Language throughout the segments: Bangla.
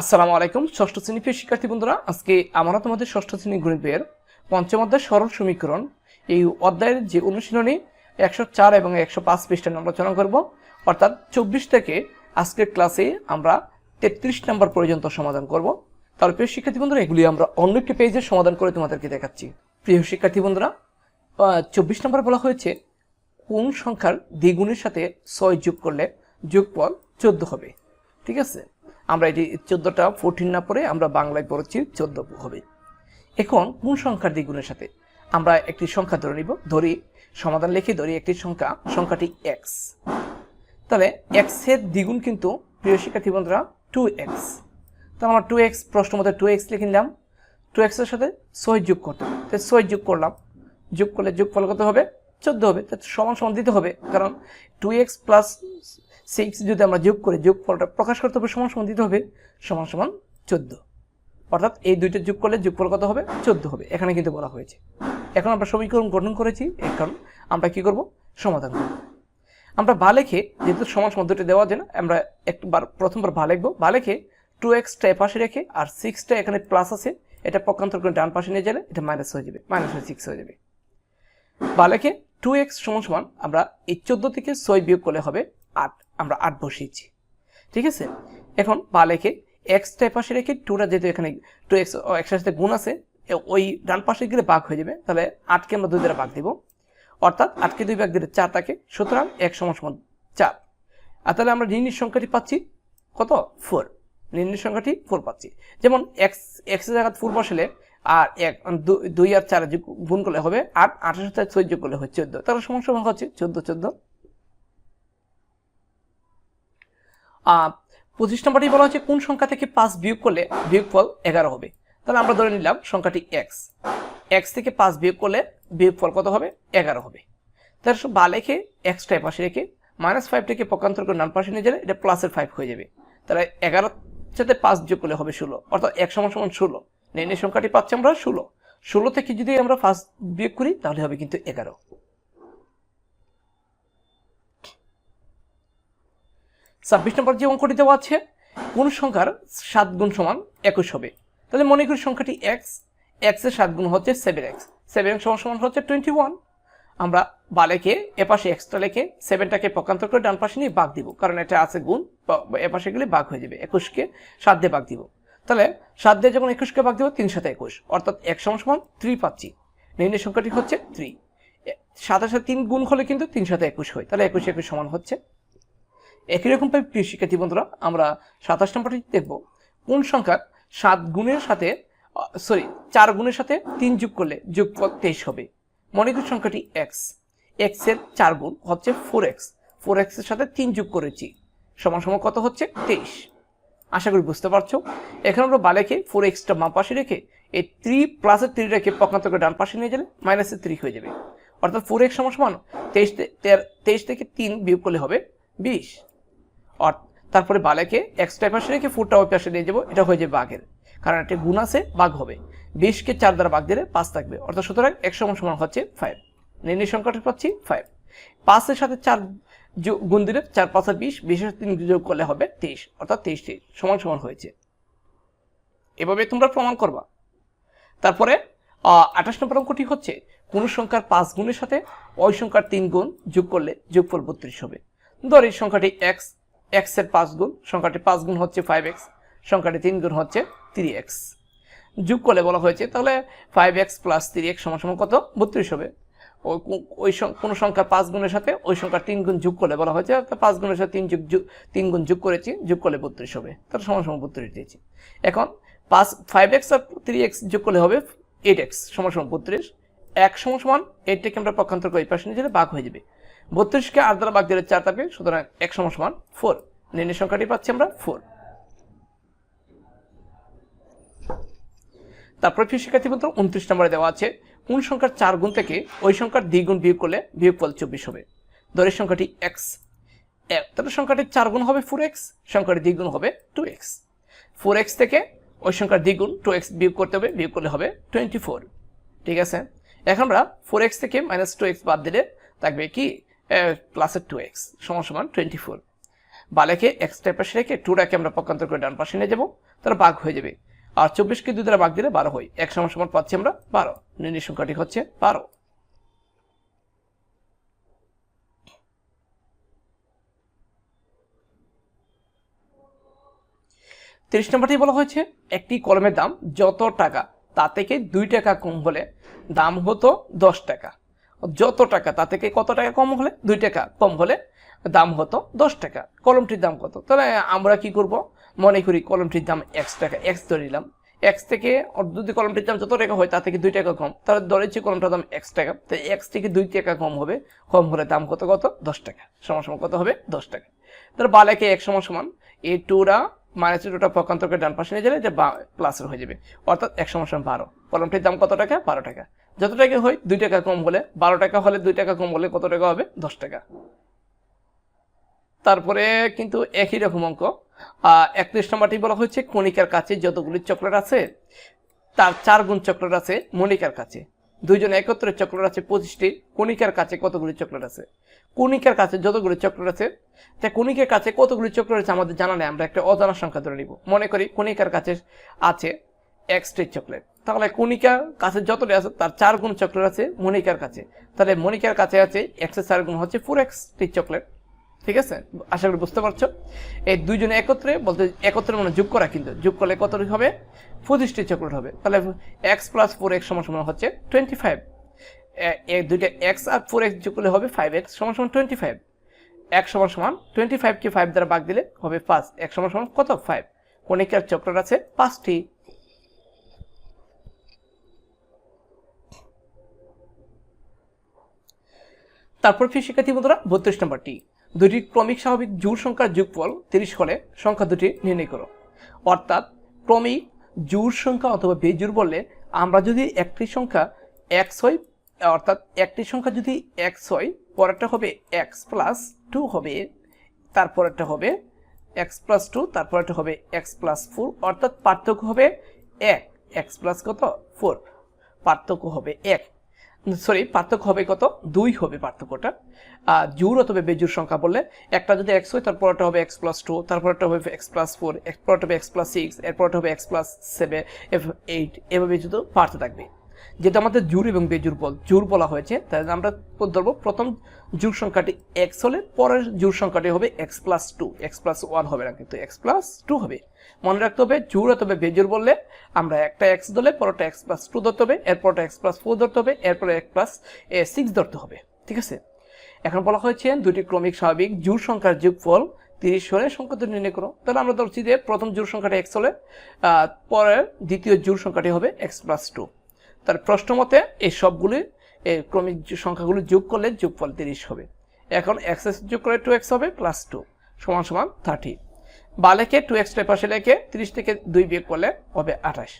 আসসালামু আলাইকুম, ষষ্ঠ শ্রেণি প্রিয় শিক্ষার্থী বন্ধুরা, আজকে আমরা তোমাদের ষষ্ঠ শ্রেণি গণিত বইয়ের পঞ্চম অধ্যায় সরল সমীকরণ, এই অধ্যায়ের যে অনুশীলনী একশো চার এবং একশো পাঁচ পৃষ্ঠা আলোচনা করব। অর্থাৎ চব্বিশ থেকে আজকের ক্লাসে আমরা তেত্রিশ নম্বর পর্যন্ত সমাধান করব। তাহলে প্রিয় শিক্ষার্থী বন্ধুরা, এগুলি আমরা অন্য একটি পেজে সমাধান করে তোমাদেরকে দেখাচ্ছি। প্রিয় শিক্ষার্থী বন্ধুরা চব্বিশ নম্বর বলা হয়েছে, কোন সংখ্যার দ্বিগুণের সাথে ছয় যোগ করলে যোগফল চোদ্দ হবে। ঠিক আছে? আমরা এটি চোদ্দোটা ফোরটিন না পড়ে আমরা বাংলায় পড়েছি চোদ্দ হবে। এখন কোন সংখ্যার দ্বিগুণের সাথে আমরা একটি সংখ্যা ধরে নিব, ধরি, সমাধান লিখে ধরি একটি সংখ্যা, সংখ্যাটি এক্স তাহলে এক্সের দ্বিগুণ কিন্তু প্রিয় শিক্ষার্থী বন্ধুরা টু এক্স তাহলে আমরা টু এক্স প্রশ্ন মধ্যে টু এক্স লিখে নিলাম। টু এক্সের সাথে ছয় যোগ করতে হবে। তো ছয় যোগ করলাম। যোগ করলে যোগফল কত হবে? চোদ্দ হবে। সমান সমান দিতে হবে। কারণ টু এক্স প্লাস সিক্স যদি আমরা যোগ করি যোগফলটা প্রকাশ করতে হবে, সমান সমান দিতে হবে, সমান সমান চোদ্দ। অর্থাৎ এই দুইটা যোগ করলে যোগফল কত হবে? চোদ্দ হবে। এখানে কিন্তু বলা হয়েছে। এখন আমরা সমীকরণ গঠন করেছি এখন আমরা কি করব? সমাধান করব। আমরা বা লেখে, যেহেতু সমান দুটো দেওয়া যায় না, আমরা একবার, প্রথমবার বা লিখব। বা লেখে টু এক্সটা পাশে রেখে আর সিক্সটা এখানে প্লাস আছে, এটা পক্ষান্তর করে ডান পাশে নিয়ে গেলে এটা মাইনাস হয়ে যাবে মাইনাস হয়ে সিক্স হয়ে যাবে। বা লেখে টু এক্স সমান সমান আমরা এই চোদ্দ থেকে ছয় বিয়োগ করলে হবে আট। আমরা আট বসিয়েছি। ঠিক আছে? এখন বা লেখে এক্সটা পাশে রেখে টুটা যেহেতু এখানে টু এক্স এক্সের সাথে গুণ আছে ওই ডান পাশে গেলে বাঘ হয়ে যাবে, তাহলে আটকে আমরা দুই দ্বারা বাঘ দিব। অর্থাৎ আটকে দুই ভাগ দিলে চার থাকে, সুতরাং এক সমান সমান চার। আর তাহলে আমরা নির্ণয় সংখ্যাটি পাচ্ছি কত? ফোর নির্ণয় সংখ্যাটি ফোর পাচ্ছি। যেমন এক্স এক্সের জায়গায় ফোর বসালে আর এক দুই আর চার গুণ করলে হবে আট আঠাশ সাথে ছয় করলে হয় চোদ্দ। তাহলে সমান সমান হচ্ছে চোদ্দ চোদ্দ। পঁচিশ নম্বরটি বলা হচ্ছে কোন সংখ্যা থেকে পাঁচ বিয়োগ করলে বিয়োগফল এগারো হবে। তাহলে আমরা ধরে নিলাম সংখ্যাটি এক্স এক্স থেকে পাঁচ বিয়োগ করলে বিয়োগফল কত হবে? এগারো হবে। তার বা লেখে এক্সটা পাশে রেখে মাইনাস ফাইভটাকে পক্ষান্তর করে ডান পাশে নিয়ে গেলে এটা প্লাসের ফাইভ হয়ে যাবে। তাহলে এগারোর সাথে পাঁচ যোগ করলে হবে ষোলো। অর্থাৎ এক সমান সমান ষোলো। নেই সংখ্যাটি পাচ্ছি আমরা ষোলো। ষোলো থেকে যদি আমরা ফার্স্ট বিয়োগ করি, তাহলে হবে কিন্তু এগারো। ছাব্বিশ নম্বর যে অঙ্কটি দেওয়া আছে, কোন সংখ্যার সাত গুণ সমান একুশ হবে। তাহলে মনে করি সংখ্যাটি এক্স এক্সের সাত গুণ হচ্ছে সেভেন এক্স সেভেন এক্স সমান সমান হচ্ছে টোয়েন্টি ওয়ান আমরা বালেকে এপাশে এক্সট্রা লেখে সেভেনটাকে পক্ষান্তর করে ডান পাশে নিয়ে বাঘ দিব, কারণ এটা আছে গুণ এপাশে গেলে বাঘ হয়ে যাবে, একুশকে সাত দিয়ে বাঘ দিব। তাহলে সাত দিয়ে যখন একুশকে বাঘ দিব, তিন সাথে একুশ, অর্থাৎ এক সমান সমান থ্রি পাচ্ছি। নির্ণয় সংখ্যাটি হচ্ছে থ্রি সাথে তিন গুণ হলে কিন্তু তিন সাথে একুশ হয়, তাহলে একুশ একুশ সমান হচ্ছে একই রকম ভাবে প্রিয় শিক্ষার্থী বন্ধুরা, আমরা সাতাশ নম্বরটি দেখব। কোন সংখ্যার সাত গুণের সাথে সরি চার গুণের সাথে তিন যোগ করলে যোগফল তেইশ হবে? মনে করি সংখ্যাটি এক্স এক্সের চার গুণ হচ্ছে ফোর এক্স ফোর এক্সের সাথে তিন যোগ করেছি। সমান সমান কত হচ্ছে? তেইশ। আশা করি বুঝতে পারছ? এখানে আমরা বালেকে ফোর এক্সটা বাম পাশে রেখে এই থ্রি প্লাসের থ্রি রেখে পক্ষান্তর করে ডান পাশে নিয়ে গেলে মাইনাসের থ্রি হয়ে যাবে। অর্থাৎ ফোর এক্স সমান সমান তেইশ তেইশ থেকে তিন বিয়োগ করলে হবে বিশ। তারপরে বালেকে এক্সট্রা পাশে রেখে ফুটটা ওই পাশে নিয়ে যাব, এটা হয়ে যাবে বাঘের। কারণ একটা গুণ আছে, বাঘ হবে। বিশকে চার দ্বারা বাঘ দিলে পাঁচ থাকবে। অর্থাৎ সুতরাং এক সমান সমান হচ্ছে ফাইভ নির্ণয় সংখ্যাটা পাচ্ছি ফাইভ পাঁচের সাথে চার গুণ দিলে চার পাঁচা বিশ, বিশের তিন যোগ করলে হবে তেইশ। অর্থাৎ তেইশ তেইশ সমান সমান হয়েছে। এভাবে তোমরা প্রমাণ করবা। তারপরে আঠাশ নম্বর অঙ্কটি হচ্ছে, কোন সংখ্যার পাঁচ গুণের সাথে ওই সংখ্যার তিন গুণ যোগ করলে যোগফল বত্রিশ হবে। ধর এই সংখ্যাটি এক্স এক্সের পাঁচ গুণ, সংখ্যাটি পাঁচ গুণ হচ্ছে ফাইভ এক্স সংখ্যাটি তিন গুণ হচ্ছে থ্রি এক্স যোগ করলে বলা হয়েছে, তাহলে five x plus three x সমান সমান কত? বত্রিশ হবে। ওই ওই কোনো সংখ্যার পাঁচ গুণের সাথে ওই সংখ্যার তিন গুণ যোগ করলে বলা হয়েছে পাঁচ গুণের সাথে তিন যোগ যোগ- তিন গুণ যোগ করেছি, যোগ করলে বত্রিশ হবে। তাহলে সমান সমান বত্রিশ দিয়েছি। এখন পাঁচ ফাইভ এক্স আর থ্রি এক্স যোগ করলে হবে এইট এক্স সমান সমান বত্রিশ। এক সমান সমান এইটটাকে আমরা পক্ষান্তর করে পাশে নিয়ে গেলে বাঘ হয়ে যাবে। বত্রিশকে আট দ্বারা বাঘ দিলে চার থাকবে সুতরাং এক সমান ফোর নির্ণয় সংখ্যাটি পাচ্ছি আমরা ফোর তারপরে প্রিয় শিক্ষার্থী বন্ধু উনত্রিশ নম্বরে দেওয়া আছে, কোন সংখ্যার চার গুণ থেকে ওই সংখ্যার দ্বিগুণ বিয়োগ করলে বিয়োগফল চব্বিশ হবে। দরের সংখ্যাটি এক্স তাহলে সংখ্যাটির চার গুণ হবে ফোর এক্স সংখ্যাটির দ্বিগুণ হবে টু এক্স ফোর এক্স থেকে ওই সংখ্যার দ্বিগুণ টু এক্স বিয়োগ করতে হবে, বিয়োগ করলে হবে টোয়েন্টি ফোর ঠিক আছে? এখন আমরা ফোর এক্স থেকে মাইনাস টু এক্স বাদ দিলে থাকবে কি? প্লাসের টু এক্স সমান সমান টোয়েন্টি ফোর বালেকে এক্স টাইপ পাশে রেখে টুটাকে আমরা পক্ষান্তর করে ডান পাশে নিয়ে যাব, তাহলে ভাগ হয়ে যাবে। আর চব্বিশকে দুই দ্বারা ভাগ দিলে বারো হয়। এক সমান সমান পাচ্ছি আমরা বারো। নির্ণয় সংখ্যাটি হচ্ছে বারো। তিরিশ নম্বরটি বলা হয়েছে, একটি কলমের দাম যত টাকা, তা থেকে দুই টাকা কম হলে দাম হতো দশ টাকা। যত টাকা তা থেকে কত টাকা কম হলে দুই টাকা কম হলে দাম হতো দশ টাকা কলমটির দাম কত তাহলে আমরা কি করব মনে করি কলমটির দাম এক্স টাকা এক্স ধরে নিলাম এক্স থেকে যদি কলমটির দাম যত টাকা হয় তা থেকে দুই টাকা কম? তাহলে ধরেছি কলমটার দাম এক্স টাকা তো এক্স থেকে দুই টাকা কম হবে। কম হলে দাম কত কত? দশ টাকা। সমান সমান কত হবে? দশ টাকা। তাহলে বালাকে এক সমান সমান, এ টুরা মাইনাস টুটা পক্ষান্তরকে ডান পাশে নিয়ে গেলে এটা প্লাসের হয়ে যাবে। অর্থাৎ এক সমান সমান বারো। কলমটির দাম কত টাকা? বারো টাকা। যত টাকা হয় দুই টাকা কম হলে, বারো টাকা হলে দুই টাকা কম হলে কত টাকা হবে? দশ টাকা। তারপরে কিন্তু একই রকম অঙ্ক। একত্রিশ নম্বরটি বলা হয়েছে কণিকার কাছে যতগুলি চকলেট আছে, তার চার গুণ চকলেট আছে মনিকার কাছে। দুইজন একত্রে চকলেট আছে পঁচিশটি, কণিকার কাছে কতগুলি চকলেট আছে? কণিকার কাছে যতগুলি চকলেট আছে, তা কণিকার কাছে কতগুলি চকলেট আছে আমাদের জানা নেই, আমরা একটা অজানা সংখ্যা ধরে নিব। মনে করি কণিকার কাছে আছে এক্সটি চকলেট তাহলে কণিকার কাছে যতটি আছে, তার চার গুণ চকলেট আছে মনিকার কাছে। তাহলে মনিকার কাছে আছে এক্সের চার গুণ হচ্ছে ফোর এক্সটি চকলেট ঠিক আছে? আশা করি বুঝতে পারছ? এই দুইজনে একত্রে বলতে একত্রে মানে যোগ করা কিন্তু। যোগ করলে কত হবে? পঁচিশটি চকলেট হবে। তাহলে এক্স প্লাস ফোর এক্স সমান সমান হচ্ছে টোয়েন্টি ফাইভ দুইটা এক্স আর ফোর এক্স যোগ করলে হবে ফাইভ এক্স সমান সমান টোয়েন্টি ফাইভ এক সমান সমান টোয়েন্টি ফাইভকে ফাইভ দ্বারা বাগ দিলে হবে পাঁচ। এক সমান সমান কত? ফাইভ কণিকার চকলেট আছে পাঁচটি। তারপর ফি শিক্ষার্থী বন্ধুরা, বত্রিশ নম্বরটি। দুটি ক্রমিক স্বাভাবিক জোড় সংখ্যার যোগফল, তিরিশ হলে সংখ্যা দুটি নির্ণয় করো। অর্থাৎ ক্রমিক জোড় সংখ্যা অথবা বেজুর বললে আমরা যদি একটি সংখ্যা এক্স হয়, অর্থাৎ একটি সংখ্যা যদি এক্স হয়, পরেরটা হবে এক্স প্লাস টু হবে, তারপরেরটা হবে এক্স প্লাস টু তারপরেরটা হবে এক্স প্লাস ফোর অর্থাৎ পার্থক্য হবে এক এক্স প্লাস কত? ফোর পার্থক্য হবে এক। সরি, পার্থক্য হবে কত? দুই হবে পার্থক্যটা। আর জোর অথবা বেজুর সংখ্যা বললে একটা যদি এক্স হয় তারপরটা হবে এক্স প্লাস টু একটা হবে এক্স প্লাস ফোর এরপরটা হবে এক্স প্লাস সিক্স এরপর হবে এক্স প্লাস সেভেন এইট এভাবে শুধু পার্থ থাকবে। যেটা আমাদের জোর এবং বেজুর বল, জোর বলা হয়েছে, তাহলে আমরা ধরবো। প্রথম জোর সংখ্যাটি এক্স হলে, পরের জোর সংখ্যাটি হবে x plus two x plus one হবে না, কিন্তু এক্স প্লাস টু হবে। মনে রাখতে হবে, জোর অথবা বেজুর বললে আমরা একটা এক্স ধরলে পরটা এক্স প্লাস টু ধরতে হবে, এরপরটা এক্স প্লাস ফোর ধরতে হবে, এরপরে এক্স প্লাস সিক্স ধরতে হবে, ঠিক আছে? এখন বলা হয়েছে দুটি ক্রমিক স্বাভাবিক, জোর সংখ্যার যোগফল তিরিশ হলে সংখ্যা দুটি নির্ণয় করো। তাহলে আমরা ধরছি যে প্রথম জোর সংখ্যাটি এক্স হলে পরের দ্বিতীয় জোর সংখ্যাটি হবে এক্স প্লাস টু তার প্রশ্ন মতে, এই সবগুলি এই ক্রমিক সংখ্যাগুলি যোগ করলে যোগফল তিরিশ হবে। এখন এক্স যোগ করে টু এক্স হবে প্লাস টু সমান সমান থার্টি বালেকে টু এক্সটা পাশে রেখে তিরিশ থেকে দুই বিয়োগ করলে হবে আঠাশ।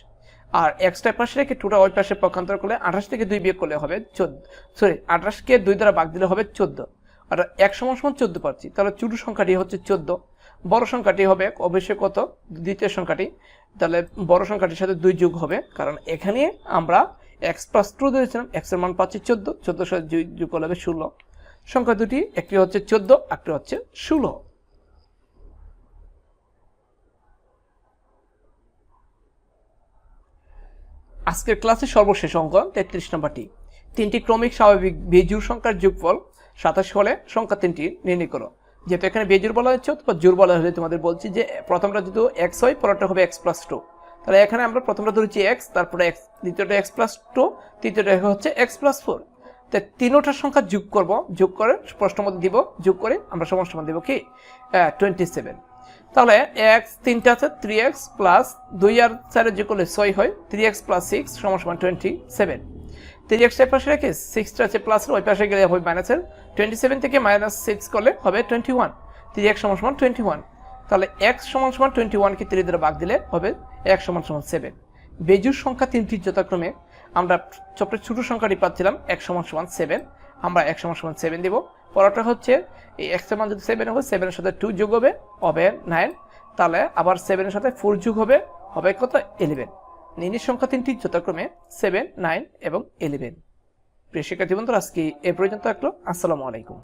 আর এক্সট্রা পাশে রেখে টুটা ওই পাশে পক্ষান্তর করলে আঠাশ থেকে দুই বিয়োগ করলে হবে চোদ্দ। সরি আঠাশকে দুই দ্বারা বাগ দিলে হবে চোদ্দ। আর এক সমান সমান চোদ্দ পাচ্ছি। তাহলে ছোটো সংখ্যাটি হচ্ছে চোদ্দ। বড় সংখ্যাটি হবে অবশ্যই কত? দ্বিতীয় সংখ্যাটি তাহলে বড় সংখ্যাটির সাথে দুই যোগ হবে, কারণ এখানে আমরা এক্স প্লাস টু ধরেছিলাম এক্সের মান পাচ্ছি চোদ্দ চোদ্দোর সাথে যোগ করলে হবে ষোলো। সংখ্যা দুটি, একটি হচ্ছে চোদ্দ একটি হচ্ছে ষোলো। আজকের ক্লাসের সর্বশেষ অঙ্ক, তেত্রিশ নম্বরটি তিনটি ক্রমিক স্বাভাবিক বেজুর সংখ্যার যোগফল সাতাশ হলে সংখ্যা তিনটি নির্ণয় করো। যেহেতু এখানে বেজুর বলা হচ্ছে, অথবা জোর বলা হলে তোমাদের বলছি যে প্রথমটা যদি এক্স হয়, পরেরটা হবে এক্স প্লাস টু তাহলে এখানে আমরা প্রথমটা ধরেছি এক্স তারপরে এক্স দ্বিতীয়টা এক্স প্লাস টু তৃতীয়টা হচ্ছে এক্স প্লাস ফোর তো তিনোটার সংখ্যা যোগ করব, যোগ করে প্রশ্ন মধ্যে দিব, যোগ করে আমরা সমস্ত সমান দিব কি? টোয়েন্টি সেভেন তাহলে এক্স তিনটা আছে থ্রি এক্স প্লাস দুই আর চারের যোগ করলে ছয় হয় থ্রি এক্স প্লাস সিক্স সমান সমান টোয়েন্টি সেভেন থ্রি এক্সের পাশে রেখে সিক্সটা আছে প্লাসের ওই পাশে গেলে হবে মাইনাসের টোয়েন্টি সেভেন থেকে মাইনাস সিক্স করলে হবে টোয়েন্টি ওয়ান থ্রি এক্স সমান সমান টোয়েন্টি ওয়ান তাহলে এক্স সমান সমান টোয়েন্টি ওয়ানকে থ্রি দ্বারা বাগ দিলে হবে এক সমান সমান সেভেন বেজুর সংখ্যা তিনটি যথাক্রমে আমরা সবচেয়ে ছোটো সংখ্যাটি পাচ্ছিলাম এক সমান সমান সেভেন আমরা এক সমান সমান সেভেন দিব। পরটা হচ্ছে এই এক্সের মান যদি সেভেন হবে সেভেনের সাথে টু যোগ হবে হবে নাইন তাহলে আবার সেভেনের সাথে ফোর যোগ হবে হবে কত? ইলেভেন নির্ণয় সংখ্যা তিনটি যথাক্রমে সেভেন নাইন এবং ইলেভেন প্রিয় শিক্ষার্থী বন্ধুরা, আজকে এ পর্যন্ত রাখল আসসালামু আলাইকুম।